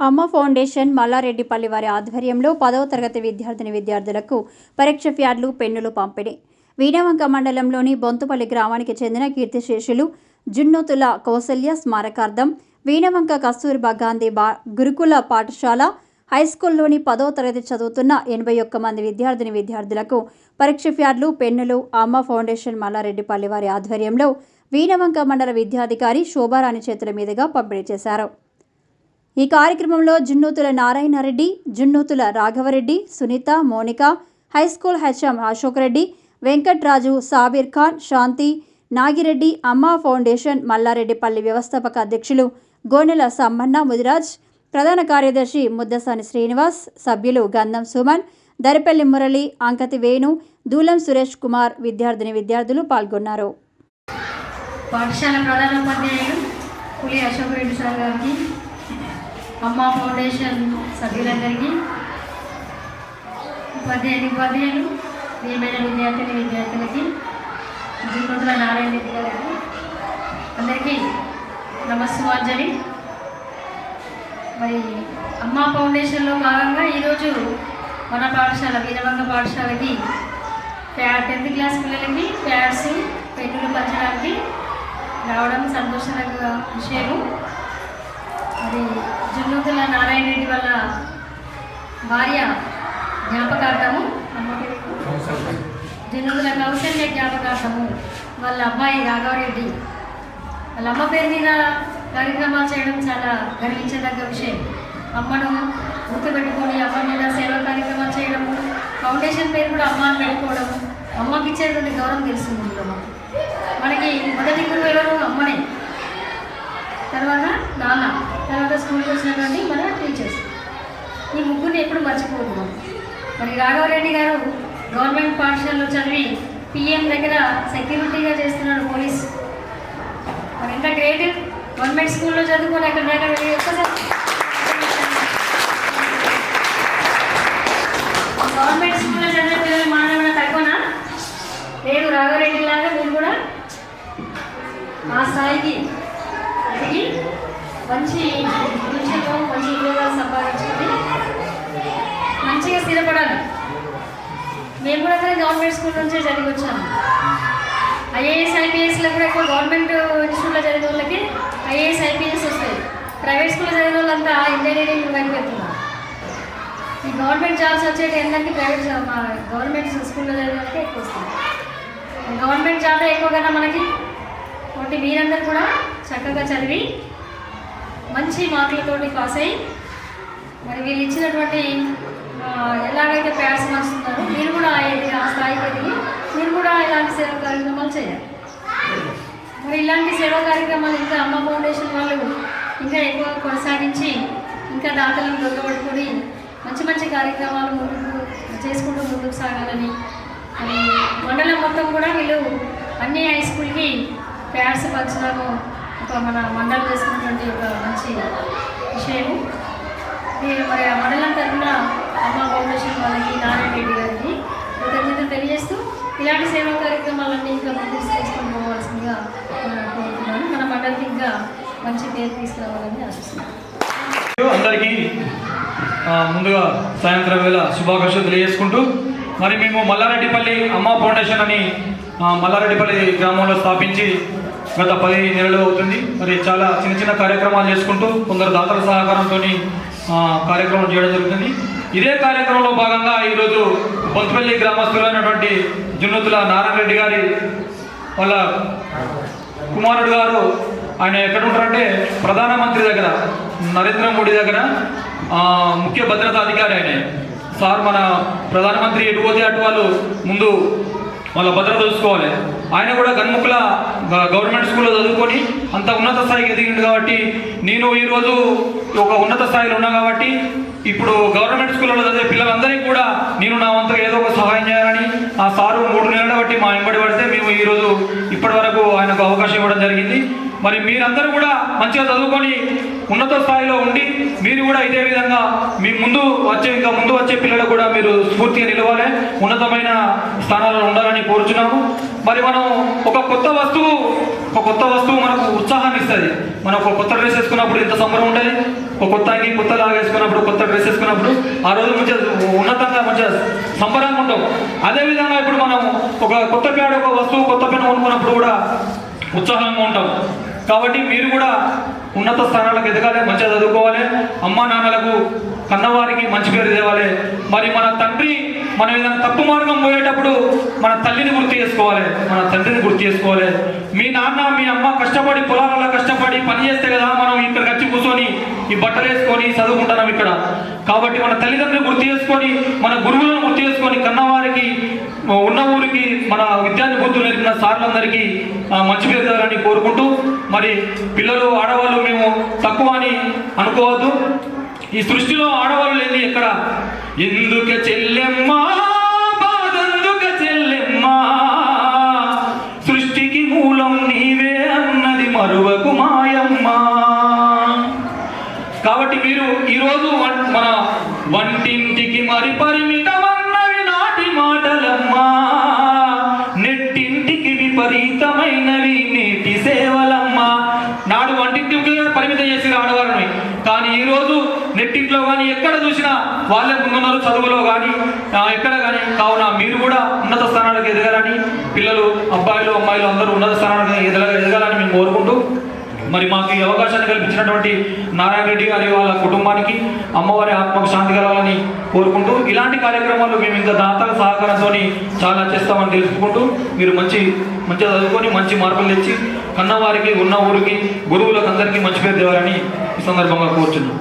అమ్మ ఫౌండేషన్ మల్లారెడ్డిపల్లి వారి ఆధ్వర్యంలో పదవ తరగతి విద్యార్థిని విద్యార్థులకు పరీక్ష ప్యాడ్లు పెన్నులు పంపిణీ. వీణవంక మండలంలోని బొంతుపల్లి గ్రామానికి చెందిన కీర్తిశేషులు జున్నోతుల కౌసల్య స్మారకార్థం వీణవంక కస్తూర్బా గాంధీ బా గురుకుల పాఠశాల హైస్కూల్లోని పదవ తరగతి చదువుతున్న ఎనభై ఒక్క మంది విద్యార్థిని విద్యార్థులకు పరీక్ష ప్యాడ్లు పెన్నులు అమ్మ ఫౌండేషన్ మల్లారెడ్డిపల్లి వారి ఆధ్వర్యంలో వీణవంక మండల విద్యాధికారి శోభారాణి చేతుల మీదుగా పంపిణీ చేశారు. ఈ కార్యక్రమంలో Junnuthula Narayana Reddy Junnuthula Raghava Reddy Sunitha Monika high school HM Ashok Reddy Venkatraju Sabir Khan Shanthi Nagireddy Amma foundation Mallareddipalli వ్యవస్థాపక అధ్యక్షులు గోనెల సమ్మన్న ముదిరాజ్ ప్రధాన కార్యదర్శి ముద్దసాని శ్రీనివాస్ సభ్యులు గంధం సుమన్ దరిపల్లి మురళి అంకతి వేణు దూలం సురేష్ కుమార్ విద్యార్థిని విద్యార్థులు పాల్గొన్నారు. పాఠశాల ప్రధానోపాధ్యాయులు పులి అశోక్ రెడ్డి సార్ గారికి అమ్మ ఫౌండేషన్ సభ్యులందరికీ ఉపాధ్యాయుని ఉపాధ్యాయులు ప్రియమైన విద్యార్థిని విద్యార్థులకి జీవితంలో నారాయణ రెడ్డి గారికి అందరికీ నమస్సుమాంజలి మరి అమ్మ ఫౌండేషన్లో భాగంగా ఈరోజు మన పాఠశాల వీరవంగ పాఠశాలకి టెన్త్ క్లాస్ పిల్లలకి ప్యాడ్స్ పెన్నులు పంచడానికి రావడం సంతోషకరంగా విషయము. మరి జున్నూతుల నారాయణ రెడ్డి వాళ్ళ భార్య జ్ఞాపకార్థము? అమ్మ కౌశల్య జ్ఞాపకార్థము వాళ్ళ అబ్బాయి రాఘవరెడ్డి. వాళ్ళ అమ్మ పేరు మీద కార్యక్రమాలు చేయడం చాలా గర్వించదగ్గ విషయం. అమ్మను గుర్తుపెట్టుకొని అమ్మ మీద సేవా కార్యక్రమాలు చేయడము ఫౌండేషన్ పేరు కూడా అమ్మ అని పెట్టుకోవడము అమ్మకి ఇచ్చేటువంటి గౌరవం తెలుస్తుంది మనకి మొదటి గురువు ఎవరు? అమ్మనే. తర్వాత నాన్న తర్వాత స్కూల్కి వచ్చినటువంటి మన టీచర్స్ ఈ ముగ్గురిని ఎప్పుడు మర్చిపోవద్దు మరి రాఘవరెడ్డి గారు గవర్నమెంట్ పాఠశాలలో చదివి పిఎం దగ్గర సెక్యూరిటీగా చేస్తున్నాడు పోలీస్. మరి ఎంత గ్రేట్ గవర్నమెంట్ స్కూల్లో చదువుకొని అక్కడ దాకా ఒక్కసారి గవర్నమెంట్ స్కూల్లో చదివే పిల్లలు మానవున తక్కువనా లేదు రాఘవరెడ్డి లాగా మీరు కూడా ఆ స్థాయికి ఎదిగి మంచి ఉద్యోగం మంచి ఉద్యోగాలు సంపాదించుకొని మంచిగా స్థిరపడాలి. మేము కూడా అక్కడ గవర్నమెంట్ స్కూల్ నుంచే చదివి వచ్చాము. ఐఏఎస్ ఐపీఎస్లో కూడా ఎక్కువ గవర్నమెంట్ ఇన్స్టిట్యూట్లో చదివిన వాళ్ళకి ఐఏఎస్ ఐపీఎస్ వస్తాయి. ప్రైవేట్ స్కూల్లో చదివిన వాళ్ళంతా ఇంజనీరింగ్ వైపు వెళ్తున్నారు. ఈ గవర్నమెంట్ జాబ్స్ వచ్చేటి ఏంటంటే ప్రైవేట్ మా గవర్నమెంట్ స్కూల్లో చదివిన వాళ్ళకి ఎక్కువ వస్తుంది గవర్నమెంట్ జాబే ఎక్కువ మనకి కాబట్టి మీరందరూ కూడా చక్కగా చదివి మంచి మార్కులతోటి పాస్ అయ్యి మరి వీళ్ళు ఇచ్చినటువంటి ఎలాగైతే ప్యాడ్స్ మర్చుతున్నారో మీరు కూడా ఆ స్థాయికి ఎదిగి మీరు కూడా ఇలాంటి సేవా కార్యక్రమాలు చేయాలి. మరి ఇలాంటి సేవా కార్యక్రమాలు ఇంకా అమ్మ ఫౌండేషన్ వాళ్ళు ఇంకా ఎక్కువ కొనసాగించి ఇంకా దాతలను దొరకబడుకొని మంచి మంచి కార్యక్రమాలు ముందుకు చేసుకుంటూ ముందుకు సాగాలని మరి మండలం మొత్తం కూడా వీళ్ళు అన్ని హై స్కూల్కి ప్యాడ్స్ పంచడము ఒక మన మండలం చేసుకున్నటువంటి ఒక మంచి విషయము. మరి ఆ మండలం తరఫున అమ్మ ఫౌండేషన్ వాళ్ళకి నారాయణ రెడ్డి గారికి కృతజ్ఞతలు తెలియజేస్తూ ఇలాంటి సేవా కార్యక్రమాలన్నీ ఇంకా ముందుకు తీసుకొని పోవాల్సిందిగా కోరుతున్నాను. మన మండలికి ఇంకా మంచి పేరు తీసుకురావాలని ఆశిస్తున్నాను. అందరికీ ముందుగా సాయంత్రం వేళ శుభాకాంక్షలు తెలియజేసుకుంటూ మరి మేము మల్లారెడ్డిపల్లి అమ్మ ఫౌండేషన్ అని మల్లారెడ్డిపల్లి గ్రామంలో స్థాపించి గత పదిహేను నెలలు అవుతుంది. మరి చాలా చిన్న చిన్న కార్యక్రమాలు చేసుకుంటూ కొందరు దాతల సహకారంతో కార్యక్రమం చేయడం జరుగుతుంది. ఇదే కార్యక్రమంలో భాగంగా ఈరోజు బొంతపల్లి గ్రామస్తులైనటువంటి జున్నతుల నారాయణ రెడ్డి గారి వాళ్ళ కుమారుడు గారు ఆయన ఎక్కడ ఉంటారంటే ప్రధానమంత్రి దగ్గర నరేంద్ర మోడీ దగ్గర ముఖ్య భద్రతా అధికారి ఆయన. సార్ మన ప్రధానమంత్రి ఎటు పోతే అటు వాళ్ళు ముందు వాళ్ళ భద్రత చూసుకోవాలి. ఆయన కూడా గన్ముఖుల గ- గవర్నమెంట్ స్కూల్లో చదువుకొని అంత ఉన్నత స్థాయికి ఎదిగిండు కాబట్టి నేను ఈరోజు ఒక ఉన్నత స్థాయిలో ఉన్నా కాబట్టి ఇప్పుడు గవర్నమెంట్ స్కూల్లో చదివే పిల్లలందరికీ కూడా నేను నా వంతుగా ఏదో ఒక సహాయం చేయాలని ఆ సారు మూడు నెలల బట్టి మా వెంబడి పడితే మేము ఈరోజు ఇప్పటి వరకు ఆయనకు అవకాశం ఇవ్వడం జరిగింది. మరి మీరందరూ కూడా మంచిగా చదువుకొని ఉన్నత స్థాయిలో ఉండి మీరు కూడా ఇదే విధంగా మీ ముందు వచ్చే ఇంకా ముందు వచ్చే పిల్లలు కూడా మీరు స్ఫూర్తిగా నిలవాలి. ఉన్నతమైన స్థానాల్లో ఉండాలని కోరుచున్నాము. మరి మనం ఒక కొత్త వస్తువు ఒక కొత్త వస్తువు మనకు ఉత్సాహాన్ని ఇస్తుంది. మనం ఒక కొత్త డ్రెస్ వేసుకున్నప్పుడు ఎంత సంబరం ఉంటుంది? ఒక కొత్త అంగి కొత్త లాగా వేసుకున్నప్పుడు కొత్త డ్రెస్ వేసుకున్నప్పుడు ఆ రోజు మంచిగా ఉన్నతంగా మంచిగా సంబరంగా ఉంటాం అదేవిధంగా ఇప్పుడు మనం ఒక కొత్త ప్యాడ్ ఒక వస్తువు కొత్త పెన్ను కొనుక్కున్నప్పుడు కూడా ఉత్సాహంగా ఉంటాం. కాబట్టి మీరు కూడా ఉన్నత స్థానాలకు ఎదగాలి మంచిగా చదువుకోవాలి. అమ్మా నాన్నలకు కన్నవారికి మంచి పేరు తేవాలి. మరి మన తండ్రి మనం ఏదైనా తప్పు మార్గం పోయేటప్పుడు మన తల్లిని గుర్తు చేసుకోవాలి మన తండ్రిని గుర్తు చేసుకోవాలి. మీ నాన్న మీ అమ్మ కష్టపడి పొలాలలో కష్టపడి పని చేస్తే కదా మనం ఇక్కడికి వచ్చి కూర్చొని ఈ బట్టలు వేసుకొని చదువుకుంటున్నాం ఇక్కడ. కాబట్టి మన తల్లిదండ్రులు గుర్తు చేసుకొని మన గురువులను గుర్తు చేసుకొని కన్నవారికి ఉన్న ఊరికి మన విద్యార్థి గుర్తు నేర్పిన సార్లందరికీ మంచి పేరు కోరుకుంటూ మరి పిల్లలు ఆడవాళ్ళు మేము తక్కువ అని అనుకోవద్దు. ఈ సృష్టిలో ఆడవాళ్ళు లేని ఎక్కడ? ఎందుక చెల్లెమ్మా? బాధెందుక చెల్లెమ్మా? సృష్టికి మూలం నీవే అన్నది మరువకు మాయమ్మా. కాబట్టి మీరు ఈరోజు మన వంటింటికి మరి పరిమితమన్నవి నాటి మాటలమ్మా. నెట్టింటికి విపరీతమైనవి నేటి సేవలమ్మా. నాడు వంటింటికి పరిమితం చేసిన ఆడవారిని కానీ ఈరోజు నెట్టింట్లో కానీ ఎక్కడ చూసినా వాళ్ళే ముందున్నారు చదువులో కానీ ఎక్కడ కానీ. కావున మీరు కూడా ఉన్నత స్థానాలకు ఎదగాలని పిల్లలు అబ్బాయిలు అమ్మాయిలు అందరూ ఉన్నత స్థానాలకు ఎదగ ఎదగాలని మేము కోరుకుంటూ మరి మాకు ఈ అవకాశాన్ని కల్పించినటువంటి నారాయణ రెడ్డి గారి వాళ్ళ కుటుంబానికి అమ్మవారి ఆత్మకు శాంతి కలగాలని కోరుకుంటూ ఇలాంటి కార్యక్రమాలు మేము ఇంత దాతల సహకారంతో చాలా చేస్తామని తెలుసుకుంటూ మీరు మంచి మంచిగా చదువుకొని మంచి మార్పులు తెచ్చి కన్నవారికి ఉన్న ఊరికి గురువులకు అందరికీ మంచి పేరు తేవాలని ఈ సందర్భంగా కోరుచున్నాం.